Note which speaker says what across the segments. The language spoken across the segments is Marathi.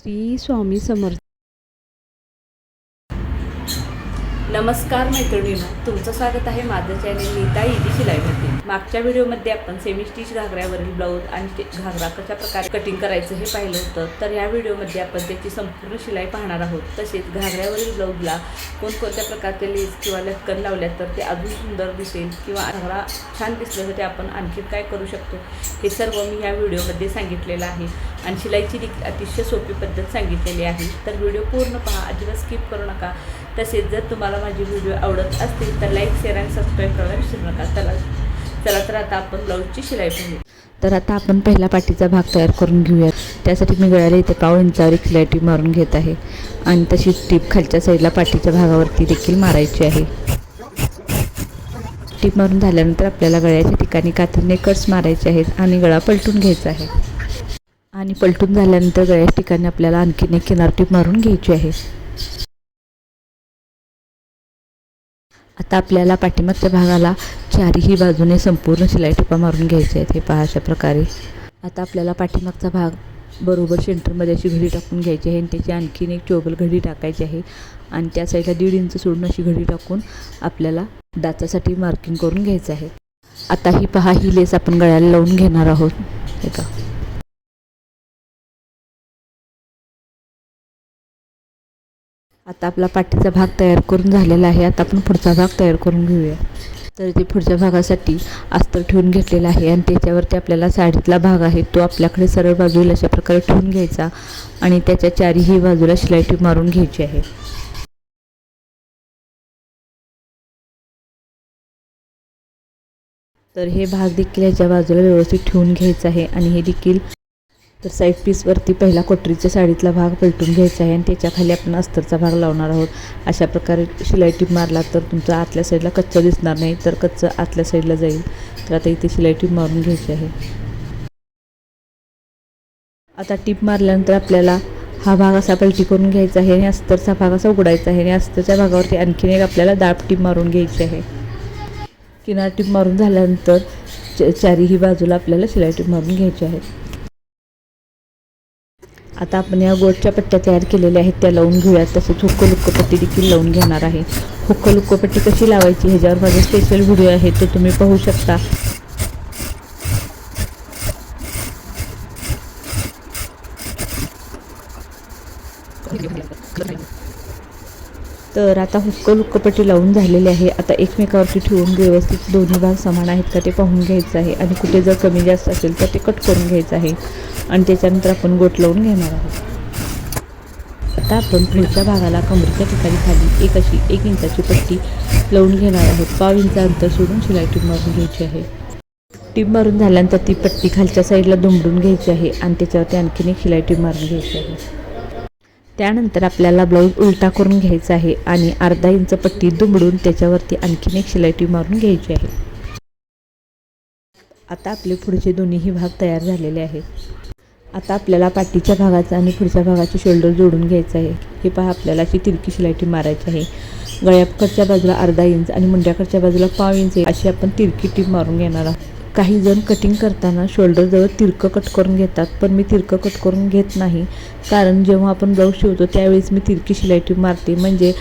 Speaker 1: श्री स्वामी समर्थ
Speaker 2: नमस्कार मैत्रिणींनो तुमचं स्वागत आहे माझं चॅनेल नीता इजी शिलाईमध्ये मागच्या व्हिडिओमध्ये आपण सेमी स्टिच घागऱ्यावरील ब्लाऊज आणि ते घागरा कशा प्रकारे कटिंग करायचं हे पाहिलं होतं. तर या व्हिडिओमध्ये आपण त्याची संपूर्ण शिलाई पाहणार आहोत. तसेच घागऱ्यावरील ब्लाऊजला कोणकोणत्या प्रकारचे लेस किंवा लटकन लावल्यात तर ते अजून सुंदर दिसेल किंवा घागरा छान दिसल्यासाठी आपण आणखी काय करू शकतो हे सर्व मी या व्हिडिओमध्ये सांगितलेलं आहे. आणि शिलाईची देखील अतिशय सोपी पद्धत सांगितलेली आहे. तर व्हिडिओ पूर्ण पहा अजिबात स्किप करू नका. तसेच जर तुम्हाला माझे व्हिडिओ आवडत असतील तर लाईक शेअर आणि सबस्क्राईब करायला विसरू नका. चला चला तर आता आपण ब्लाऊजची शिलाई पाहू
Speaker 1: तर आता आपण पहिला पाठीचा भाग तयार करून घेऊयात. त्यासाठी मी गळ्याला इथे पाव इंचावर एक शिलाई टीप मारून घेत आहे. आणि तशीच टीप खालच्या साईडला पाठीच्या भागावरती देखील मारायची आहे. टीप मारून झाल्यानंतर आपल्याला गळ्याच्या ठिकाणी कात्रीने कट्स मारायचे आहेत आणि गळा पलटून घ्यायचा आहे. आणि पलटून झाल्यानंतर गळ्याच्या ठिकाणी आपल्याला आणखीन एक किनार टीप मारून घ्यायची आहे. आता आपल्याला पाठीमागच्या भागाला चारही बाजूने संपूर्ण शिलाई टिपा मारून घ्यायचे आहेत हे पहा अशा प्रकारे. आता आपल्याला पाठीमागचा भाग बरोबर सेंटरमध्ये अशी घडी टाकून घ्यायची आहे आणि त्याची आणखीन एक चोबल घडी टाकायची आहे आणि त्या साईडला दीड इंच सोडून अशी घडी टाकून आपल्याला दातासाठी मार्किंग करून घ्यायचं आहे. आता ही पहा ही लेस आपण गळ्याला लावून घेणार आहोत. हे का आता आपला पाठीचा भाग तयार करून झालेला आहे. आता आपण पुढचा भाग तयार करून घेऊया. तर ते पुढच्या भागासाठी अस्तर ठेवून घेतलेला आहे आणि त्याच्यावरती आपल्याला साडीतला भाग आहे. तो आपल्याकडे सरळ बाजूला अशा प्रकारे ठेवून घ्यायचा आणि त्याच्या चारीही बाजूला शिलाईटी मारून घ्यायची आहे. तर हे भाग देखील ह्याच्या बाजूला व्यवस्थित ठेवून घ्यायचं आहे आणि हे देखील तर साईड पीसवरती पहिला कोटरीच्या साडीतला भाग पलटून घ्यायचा आहे आणि त्याच्याखाली आपण अस्तरचा भाग लावणार आहोत. अशा प्रकारे शिलाई टीप मारला तर तुमचा आतल्या साईडला कच्चा दिसणार नाही तर कच्चं आतल्या साईडला जाईल. तर आता इथे शिलाई टीप मारून घ्यायची आहे. आता टीप मारल्यानंतर आपल्याला हा भाग असा पलटी करून घ्यायचा आहे आणि अस्तरचा भाग असा उघडायचा आहे आणि अस्तरच्या भागावरती आणखीन एक आपल्याला दाब टीप मारून घ्यायची आहे. किनार टीप मारून झाल्यानंतर च चारीही बाजूला आपल्याला शिलाई टीप मारून घ्यायची आहे. आता आपण या गोटच्या पट्ट्या तयार केलेल्या आहेत त्या लावून घेऊयात. तसेच हुक्क लुक्कपट्टी देखील लावून घेणार आहे. हुक्क लुक्कपट्टी कशी लावायची ह्याच्यावर माझा स्पेशल व्हिडिओ आहे तो तुम्ही पाहू शकता. तर आता हुक्क लुक्कपट्टी लावून झालेली आहे. आता एकमेकावरती ठेवून व्यवस्थित दोन्ही भाग समान आहेत का ते पाहून घ्यायचं आहे. आणि कुठे जर कमी जास्त असेल तर ते कट करून घ्यायचं आहे. आणि त्याच्यानंतर आपण गोठ लावून घेणार आहोत. आता आपण पुढच्या भागाला कमरेच्या ठिकाणी खाली एक अशी एक इंचाची पट्टी लावून घेणार आहोत. पाव इंच अंतर सोडून शिलाई टीप मारून घ्यायची आहे. टीप मारून झाल्यानंतर ती पट्टी खालच्या साईडला दुमडून घ्यायची आहे आणि त्याच्यावरती आणखीन एक शिलाई टीप मारून घ्यायची आहे. त्यानंतर आपल्याला ब्लाऊज उलटा करून घ्यायचा आहे आणि अर्धा इंच पट्टी दुमडून त्याच्यावरती आणखीन एक शिलाई टीप मारून घ्यायची आहे. आता आपले पुढचे दोन्हीही भाग तयार झालेले आहेत. आता आपल्याला पाठीच्या भागाचा आणि पुढच्या भागाचे शोल्डर जोडून घ्यायचं आहे. हे पहा आपल्याला अशी तिरकी शिलाटी मारायची आहे. गळ्याकडच्या बाजूला अर्धा इंच आणि मुंड्याकडच्या बाजूला पाव इंच अशी आपण तिरकी टीप मारून घेणार आहोत. काही जण कटिंग करताना शोल्डरजवळ तिरकं कट करून घेतात पण मी तिरकं कट करून घेत नाही. कारण जेव्हा आपण ब्लाऊज शिवतो त्यावेळेस मी तिरकी शिलाईटी मारते. म्हणजे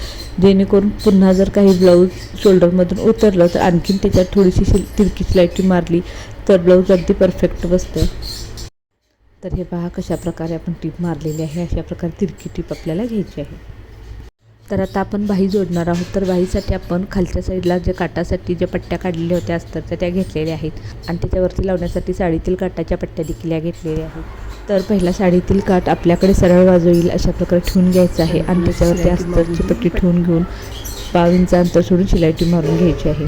Speaker 1: जेणेकरून पुन्हा जर काही ब्लाऊज शोल्डरमधून उतरलं तर आणखीन त्याच्यात थोडीशी शिल तिरकी शिलाईटी मारली तर ब्लाऊज अगदी परफेक्ट बसतं. तर हे पहा कशा प्रकारे आपण टीप मारलेली आहे अशा प्रकारे तिरकी टीप आपल्याला घ्यायची आहे. तर आता आपण बाही जोडणार आहोत. तर बाहीसाठी आपण खालच्या साईडला जे काटासाठी ज्या पट्ट्या काढलेल्या होत्या असतात त्या घेतलेल्या आहेत. आणि त्याच्यावरती लावण्यासाठी साडीतील काटाच्या पट्ट्या देखील या घेतलेल्या आहेत. तर पहिला साडीतील काठ आपल्याकडे सरळ बाजू येईल अशा प्रकारे ठेवून घ्यायचं आहे. आणि त्याच्यावरती अस्तरची पट्टी ठेवून घेऊन पाव इंच अंतर सोडून शिलाई मारून घ्यायची आहे.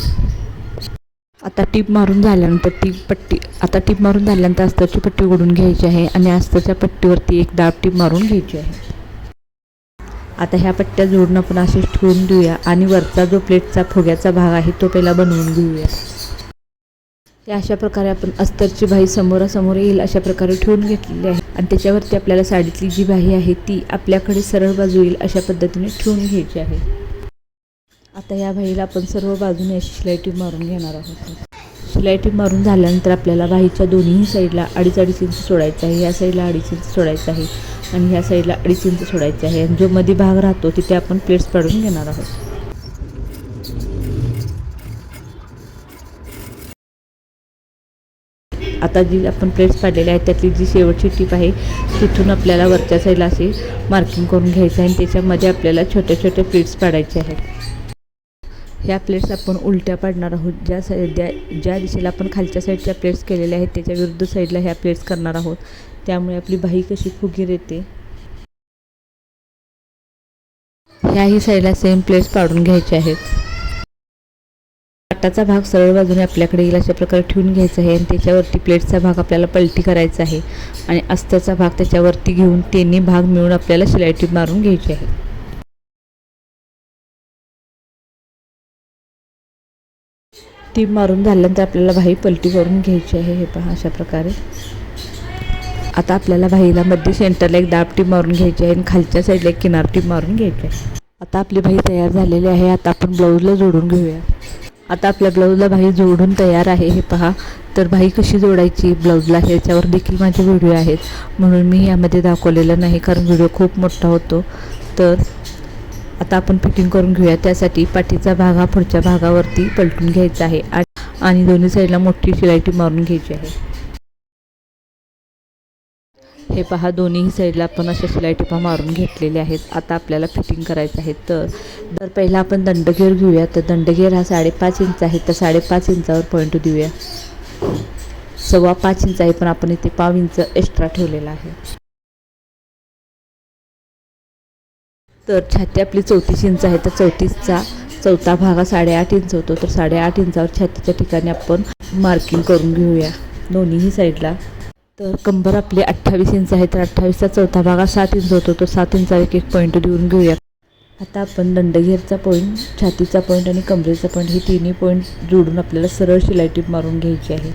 Speaker 1: आता टीप मारून झाल्यानंतर टीप पट्टी आता टीप मारून झाल्यानंतर अस्तरची पट्टी ओढून घ्यायची आहे आणि अस्तरच्या पट्टीवरती एक दाब टीप मारून घ्यायची आहे. आता ह्या पट्ट्या जोडून आपण असेच ठेवून देऊया आणि वरचा जो प्लेटचा फुग्याचा भाग आहे तो पहिला बनवून घेऊया या अशा प्रकारे आपण अस्तरची बाई समोरासमोर येईल अशा प्रकारे ठेवून घेतलेली आहे. आणि त्याच्यावरती आपल्याला साडीतली जी बाही आहे ती आपल्याकडे सरळ बाजू येईल अशा पद्धतीने ठेवून घ्यायची आहे. आता या बाईला आपण सर्व बाजूने अशी शिलाई मारून घेणार आहोत. शिलाई मारून झाल्यानंतर आपल्याला बाहीच्या दोन्ही साईडला अडीच अडीच इंच सोडायचं आहे. या साईडला अडीच इंच सोडायचं आहे आणि ह्या साईडला अडीच इंच सोडायचे आहे. आणि जो मध्ये भाग राहतो तिथे आपण प्लेट्स पाडून घेणार आहोत. आता जी आपण प्लेट्स पाडलेल्या आहेत त्यातली जी शेवटची टीप आहे तिथून आपल्याला वरच्या साईडला असे मार्किंग करून घ्यायचं आहे आणि त्याच्यामध्ये आपल्याला छोटे छोटे प्लेट्स पाडायचे आहेत. ह्या प्लेट्स आपण उलट्या पाडणार आहोत. ज्या साईड ज्या ज्या दिशेला आपण खालच्या साईडच्या प्लेट्स केलेल्या आहेत त्याच्या विरुद्ध साईडला ह्या प्लेट्स करणार आहोत. त्यामुळे आपली बाही कशी फुगीर येते. ह्याही साईडला सेम प्लेट्स पाडून घ्यायचे आहेत. पाटाचा भाग सरळ बाजूने आपल्याकडे येईल अशा प्रकारे ठेवून घ्यायचा आहे आणि त्याच्यावरती प्लेटचा भाग आपल्याला पलटी करायचा आहे. आणि अस्ताचा भाग त्याच्यावरती घेऊन तिन्ही भाग मिळून आपल्याला शिलायटी मारून घ्यायची आहे. ती मारून झाल्यानंतर आपल्याला भाई पलटी करून घ्यायची आहे हे पहा अशा प्रकारे. आता आपल्याला भाईला मध्ये सेंटरला एक दाबटी मारून घ्यायची आहे आणि खालच्या साईडला एक किनारटी मारून घ्यायची आहे. आता आपली भाई तयार झालेली आहे आता आपण ब्लाऊजला जोडून घेऊया. आता आपल्या ब्लाऊजला भाई जोडून तयार आहे हे पहा. तर भाई कशी जोडायची ब्लाऊजला ह्याच्यावर देखील माझे व्हिडिओ आहेत. म्हणून मी यामध्ये दाखवलेलं नाही कारण व्हिडिओ खूप मोठा होतो. तर आता आपण फिटिंग करून घेऊया. त्यासाठी पाठीचा भाग हा पुढच्या भागावरती पलटून घ्यायचा आहे. आ- आणि दोन्ही साईडला मोठी शिलाईटी मारून घ्यायची आहे. हे पहा दोन्ही साईडला आपण अशा शिलाई टिपा मारून घेतलेल्या आहेत. आता आपल्याला फिटिंग करायचं आहे. तर तर पहिला आपण दंडगेर घेऊया. तर दंडगेर हा साडेपाच इंच आहे. तर साडेपाच इंचावर पॉईंट देऊया. सव्वा पाच इंच आहे पण आपण इथे पाव इंच एक्स्ट्रा ठेवलेला आहे. तर छाती आपली चौतीस इंच आहे तर चौतीसचा चौथा भाग हा साडेआठ इंच होतो. तर साडेआठ इंचावर छातीच्या ठिकाणी आपण मार्किंग करून घेऊया. दोन्हीही साईडला तर कंबर आपली अठ्ठावीस इंच आहे तर अठ्ठावीसचा चौथा भाग हा सात इंच होतो. तो सात इंचावर एक एक पॉईंट देऊन घेऊया. आता आपण दंडघेरचा पॉईंट छातीचा पॉईंट आणि कमरेचा पॉईंट हे तिन्ही पॉईंट जोडून आपल्याला सरळ शिलाई टीप मारून घ्यायची आहे.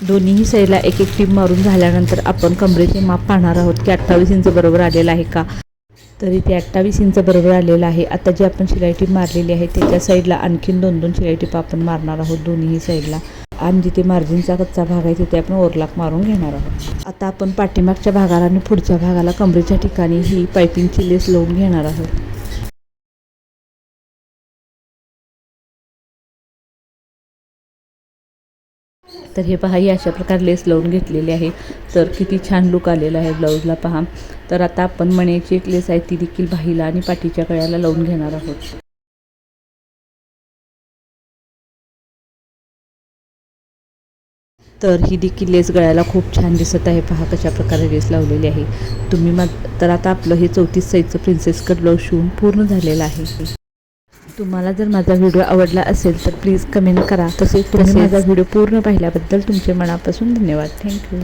Speaker 1: दोन्हीही साईडला एक एक टीप मारून झाल्यानंतर आपण कमरेचे माप पाहणार आहोत की अठ्ठावीस इंच बरोबर आलेलं आहे का? तरी ते अठ्ठावीस इंच बरोबर आलेलं आहे. आता जी आपण शिलाई टीप मारलेली आहे त्याच्या साईडला आणखीन दोन दोन शिलाई टीप आपण मारणार आहोत दोन्ही साईडला. आणि जिथे मार्जिनचा कच्चा भाग आहे तिथे आपण ओरलाक मारून घेणार आहोत. आता आपण पाठीमागच्या भागाला आणि पुढच्या भागाला कमरेच्या ठिकाणी ही पायपिंगची लेस लावून घेणार आहोत. तर हे पहा ही अशा प्रकारे लेस लावून घेतलेली आहे. तर किती छान लुक आलेला आहे ब्लाऊजला पहा. तर आता आपण मण्याची एक लेस आहे ती देखील बाहीला आणि पाठीच्या गळ्याला लावून घेणार आहोत. तर ही देखील लेस गळ्याला खूप छान दिसत आहे. पहा कशा प्रकारे लेस लावलेली आहे. तुम्ही मग तर आता आपलं हे चौतीस साईजचं प्रिन्सेस कट ब्लाऊज शिवून पूर्ण झालेलं आहे. तुम्हाला जर माझा व्हिडिओ आवडला असेल तर प्लीज कमेंट करा. तसेच तुम्ही माझा व्हिडिओ पूर्ण पाहिल्याबद्दल तुमचे मनापासून धन्यवाद. थँक्यू